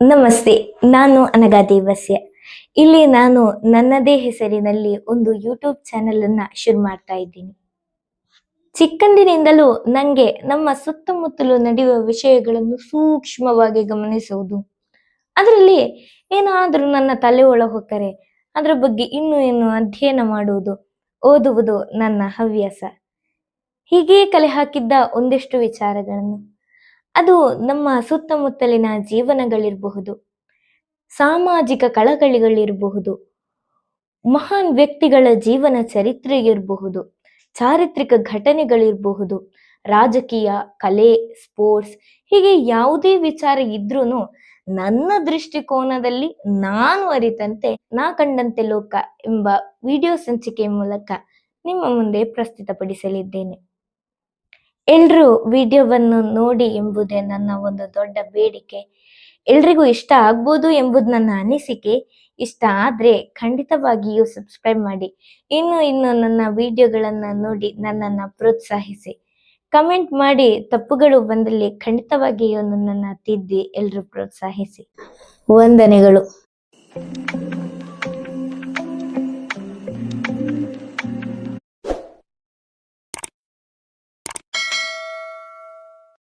ನಮಸ್ತೆ, ನಾನು ಅನಗಾ ದೇವಸ್ಯ. ಇಲ್ಲಿ ನಾನು ನನ್ನದೇ ಹೆಸರಿನಲ್ಲಿ ಒಂದು ಯೂಟ್ಯೂಬ್ ಚಾನೆಲ್ ಅನ್ನ ಶುರು ಮಾಡ್ತಾ ಇದ್ದೀನಿ. ಚಿಕ್ಕಂದಿನಿಂದಲೂ ನಂಗೆ ನಮ್ಮ ಸುತ್ತಮುತ್ತಲು ನಡೆಯುವ ವಿಷಯಗಳನ್ನು ಸೂಕ್ಷ್ಮವಾಗಿ ಗಮನಿಸುವುದು. ಅದರಲ್ಲಿ ಏನಾದರೂ ನನ್ನ ತಲೆ ಒಳ ಹೊಕ್ಕರೆ, ಅದರ ಬಗ್ಗೆ ಇನ್ನೂ ಏನು ಅಧ್ಯಯನ ಮಾಡುವುದು, ಓದುವುದು ನನ್ನ ಹವ್ಯಾಸ. ಹೀಗೆ ಕಲೆ ಹಾಕಿದ್ದ ಒಂದಿಷ್ಟು ವಿಚಾರಗಳನ್ನು. ಅದು ನಮ್ಮ ಸುತ್ತಮುತ್ತಲಿನ ಜೀವನಗಳಿರಬಹುದು, ಸಾಮಾಜಿಕ ಕಳಕಳಿಗಳಿರಬಹುದು, ಮಹಾನ್ ವ್ಯಕ್ತಿಗಳ ಜೀವನ ಚರಿತ್ರೆ ಇರಬಹುದು ಚಾರಿತ್ರಿಕ ಘಟನೆಗಳಿರಬಹುದು, ರಾಜಕೀಯ, ಕಲೆ, ಸ್ಪೋರ್ಟ್ಸ್ ಹೀಗೆ ಯಾವುದೇ ವಿಚಾರ ಇದ್ರೂ ನನ್ನ ದೃಷ್ಟಿಕೋನದಲ್ಲಿ ನಾನು ಅರಿತಂತೆ ನಾ ಕಂಡಂತೆ ಲೋಕ ಎಂಬ ವಿಡಿಯೋ ಸಂಚಿಕೆ ಮೂಲಕ ನಿಮ್ಮ ಮುಂದೆ ಪ್ರಸ್ತುತಪಡಿಸಲಿದ್ದೇನೆ. ಎಲ್ರೂ ವಿಡಿಯೋವನ್ನು ನೋಡಿ ಎಂಬುದೇ ನನ್ನ ಒಂದು ದೊಡ್ಡ ಬೇಡಿಕೆ. ಎಲ್ರಿಗೂ ಇಷ್ಟ ಆಗ್ಬೋದು ಎಂಬುದು ನನ್ನ ಅನಿಸಿಕೆ. ಇಷ್ಟ ಆದ್ರೆ ಖಂಡಿತವಾಗಿಯೂ ಸಬ್ಸ್ಕ್ರೈಬ್ ಮಾಡಿ. ಇನ್ನು ಇನ್ನು ನನ್ನ ವಿಡಿಯೋಗಳನ್ನ ನೋಡಿ ನನ್ನನ್ನ ಪ್ರೋತ್ಸಾಹಿಸಿ. ಕಮೆಂಟ್ ಮಾಡಿ ತಪ್ಪುಗಳು ಬಂದಲ್ಲಿ ಖಂಡಿತವಾಗಿಯೂ ನನ್ನನ್ನ ತಿದ್ದಿ ಎಲ್ಲರೂ ಪ್ರೋತ್ಸಾಹಿಸಿ. ವಂದನೆಗಳು.